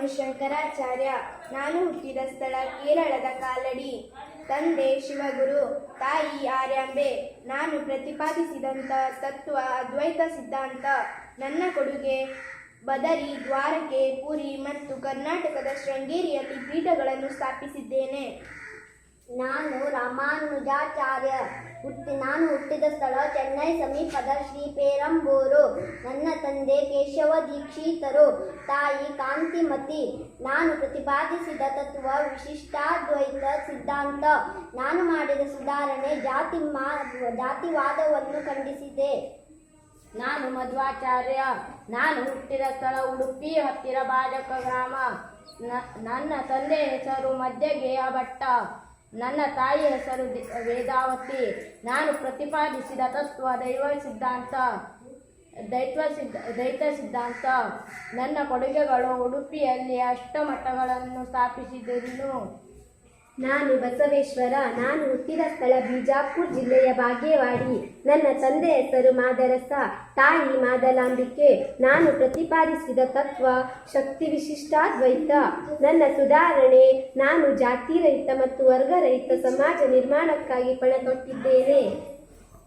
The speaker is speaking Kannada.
ನಾನು ಶಂಕರಾಚಾರ್ಯ ನಾನು ಹುಟ್ಟಿದ ಸ್ಥಳ ಕೇರಳದ ಕಾಲಡಿ. ತಂದೆ ಶಿವಗುರು, ತಾಯಿ ಆರ್ಯಾಂಬೆ. ನಾನು ಪ್ರತಿಪಾದಿಸಿದಂಥ ತತ್ವ, ಅದ್ವೈತ ಸಿದ್ಧಾಂತ. ನನ್ನ ಕೊಡುಗೆ ಬದರಿ, ದ್ವಾರಕೆ, ಪುರಿ ಮತ್ತು ಕರ್ನಾಟಕದ ಶೃಂಗೇರಿಯಲ್ಲಿ ಪೀಠಗಳನ್ನು ಸ್ಥಾಪಿಸಿದ್ದೇನೆ. ನಾನು ರಾಮಾನುಜಾಚಾರ್ಯ. ಹುಟ್ಟಿ ನಾನು ಹುಟ್ಟಿದ ಸ್ಥಳ ಚೆನ್ನೈ ಸಮೀಪದ ಶ್ರೀ ಪೇರಂಬೂರು. ನನ್ನ ತಂದೆ ಕೇಶವ ದೀಕ್ಷಿತರು. ತಾಯಿ ಕಾಂತಿಮತಿ. ನಾನು ಪ್ರತಿಪಾದಿಸಿದ ತತ್ವ ವಿಶಿಷ್ಟಾದ್ವೈತ ಸಿದ್ಧಾಂತ. ನಾನು ಮಾಡಿದ ಸುಧಾರಣೆ ಜಾತಿ ಮಾ, ಜಾತಿವಾದವನ್ನು ಖಂಡಿಸಿದೆ. ನಾನು ಮಧ್ವಾಚಾರ್ಯ. ನಾನು ಹುಟ್ಟಿದ ಸ್ಥಳ ಉಡುಪಿ ಹತ್ತಿರ ಬಾಜಕ ಗ್ರಾಮ. ನನ್ನ ತಂದೆ ಹೆಸರು ಮಧ್ಯಗೆಯ ಭಟ್ಟ. ನನ್ನ ತಾಯಿ ಹೆಸರು ವೇದಾವತಿ. ನಾನು ಪ್ರತಿಪಾದಿಸಿದ ತತ್ವ ದೈವ ಸಿದ್ಧಾಂತ, ದೈತ್ವ ಸಿದ್ಧ ದೈತ ಸಿದ್ಧಾಂತ. ನನ್ನ ಕೊಡುಗೆಗಳು ಉಡುಪಿಯಲ್ಲಿ ಅಷ್ಟಮಠಗಳನ್ನು ಸ್ಥಾಪಿಸಿದನು. ನಾನು ಬಸವೇಶ್ವರ, ನಾನು ಹುಟ್ಟಿದ ಸ್ಥಳ ಬಿಜಾಪುರ ಜಿಲ್ಲೆಯ ಬಾಗೇವಾಡಿ. ನನ್ನ ತಂದೆ ಹೆಸರು ಮಾದರಸ, ತಾಯಿ ಮಾದಲಾಂಬಿಕೆ. ನಾನು ಪ್ರತಿಪಾದಿಸಿದ ತತ್ವ ಶಕ್ತಿ ವಿಶಿಷ್ಟಾದ್ವೈತ. ನನ್ನ ಸುಧಾರಣೆ, ನಾನು ಜಾತಿರಹಿತ ಮತ್ತು ವರ್ಗರಹಿತ ಸಮಾಜ ನಿರ್ಮಾಣಕ್ಕಾಗಿ ಪಣ ತೊಟ್ಟಿದ್ದೇನೆ